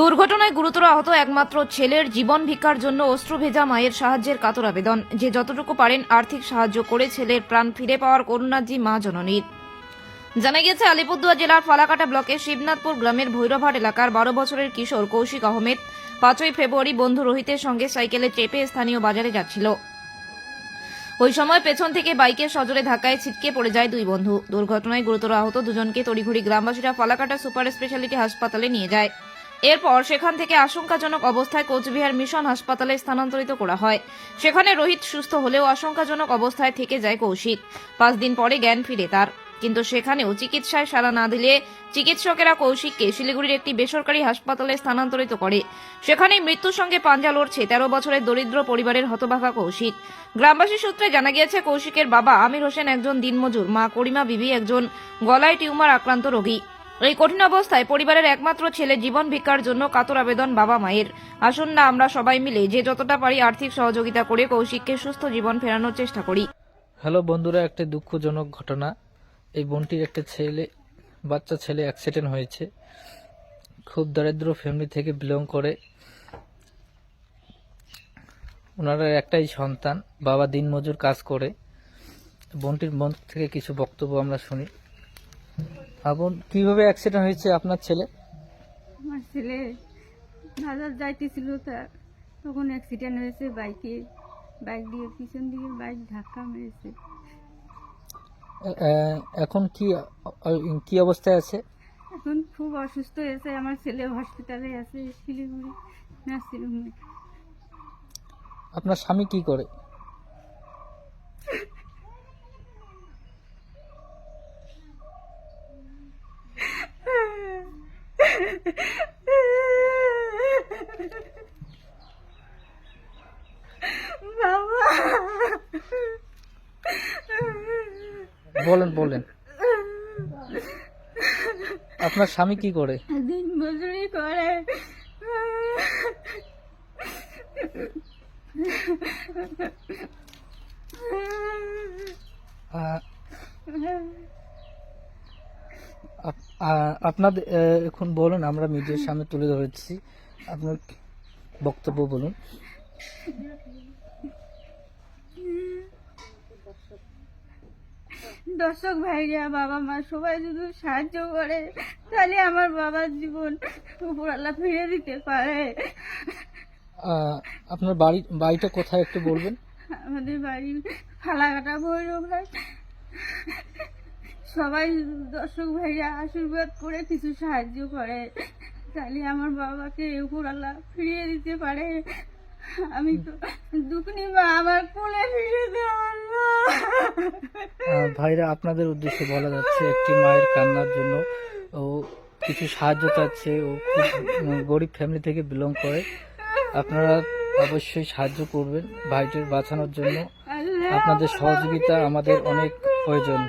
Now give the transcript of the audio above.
দুর্ঘটনায় গুরুতর আহত একমাত্র ছেলের জীবন ভিক্ষার জন্য অস্ত্র ভেজা মায়ের সাহায্যের কাতর আবেদন। যে যতটুকু পারেন আর্থিক সাহায্য করে ছেলের প্রাণ ফিরে পাওয়ার করুণার্জি মা জননীর। জানা গেছে আলিপুরদুয়ার জেলার ফালাকাটা ব্লকের শিবনাথপুর গ্রামের ভৈরবহাট এলাকার বারো বছরের কিশোর কৌশিক আহমেদ পাঁচই ফেব্রুয়ারি বন্ধু রোহিতের সঙ্গে সাইকেলে চেপে স্থানীয় বাজারে যাচ্ছিল। ওই সময় পেছন থেকে বাইকের সজোরে ধাক্কায় ছিটকে পড়ে যায় দুই বন্ধু। দুর্ঘটনায় গুরুতর আহত দুজনকে তড়িঘড়ি গ্রামবাসীরা ফালাকাটা সুপার স্পেশালিটি হাসপাতালে নিয়ে যায়। এরপর সেখান থেকে আশঙ্কাজনক অবস্থায় কোচবিহার মিশন হাসপাতালে স্থানান্তরিত করা হয়। সেখানে রোহিত সুস্থ হলেও আশঙ্কাজনক অবস্থায় থেকে যায় কৌশিক। পাঁচ দিন পরে জ্ঞান ফিরে তার। কিন্তু সেখানেও চিকিৎসায় সাড়া না দিলে চিকিৎসকেরা কৌশিককে শিলিগুড়ির একটি বেসরকারি হাসপাতালে স্থানান্তরিত করে। সেখানে মৃত্যুর সঙ্গে পাঞ্জা লড়ছে তেরো বছরের দরিদ্র পরিবারের হতভাগা কৌশিক। গ্রামবাসী সূত্রে জানা গিয়েছে, কৌশিকের বাবা আমির হোসেন একজন দিনমজুর, মা করিমা বিবি একজন গলায় টিউমার আক্রান্ত রোগী। এই কঠিন অবস্থায় পরিবারের একমাত্র ছেলে জীবন ভিক্ষার জন্য কাতর আবেদন বাবা মায়ের। আসুন না, আমরা সবাই মিলে যে যতটা পারি আর্থিক সহযোগিতা করে কৌশিককে সুস্থ জীবন ফেরানোর চেষ্টা করি। হ্যালো বন্ধুরা, একটা দুঃখজনক ঘটনা। এই বোনটির একটা ছেলে, বাচ্চা ছেলে অ্যাক্সিডেন্ট হয়েছে। খুব দরিদ্র ফ্যামিলি থেকে বিলং করে। ওনারা একটাই সন্তান, বাবা দিনমজুর কাজ করে। বোনটির মন থেকে কিছু বক্তব্য আমরা শুনি। আপন কীভাবে অ্যাক্সিডেন্ট হয়েছে আপনার ছেলে? আমার ছেলে বাজার যাইতেছিল তা তখন অ্যাক্সিডেন্ট হয়েছে বাইকে বাইক দিয়ে পিছন দিকে বাইক ধাক্কা মেরেছে। এখন কি কি অবস্থায় আছে? এখন খুব অসুস্থ হয়েছে আমার ছেলে হসপিটালে আছে শিলিগুড়ি নার্সিংহোমে। আপনার স্বামী কি করে বাবা বলেন বলেন। আপনার স্বামী কি করে? দিন মজুরি করে। আহ, আপনাদের এখন বলুন আমরা মিডিয়ার সামনে তুলে ধরেছি। আপনার বক্তব্য বলুন। দর্শক ভাইরা বাবা মা সবাই যদি সাহায্য করে তাহলে আমার বাবার জীবন উপরালা ফিরে দিতে পারে। আপনার বাড়ি বাড়িটা কোথায় একটু বলবেন? আমাদের বাড়ি ফালাকাটা ভৈরব ভাই সবাই দর্শক ভাইরা আশীর্বাদ করে কিছু সাহায্য করে। তাহলে আমার বাবাকে উপরালা ফিরিয়ে দিতে পারে। আমি তো দুঃখনি মা আমার কোলে ফিরে ভাইরা আপনাদের উদ্দেশ্যে বলা যাচ্ছে একটি মায়ের কান্নার জন্য ও কিছু সাহায্য চাচ্ছে ও গরিব ফ্যামিলি থেকে বিলং করে। আপনারা অবশ্যই সাহায্য করবেন ভাইটির বাঁচানোর জন্য। আপনাদের সহযোগিতা আমাদের অনেক প্রয়োজন।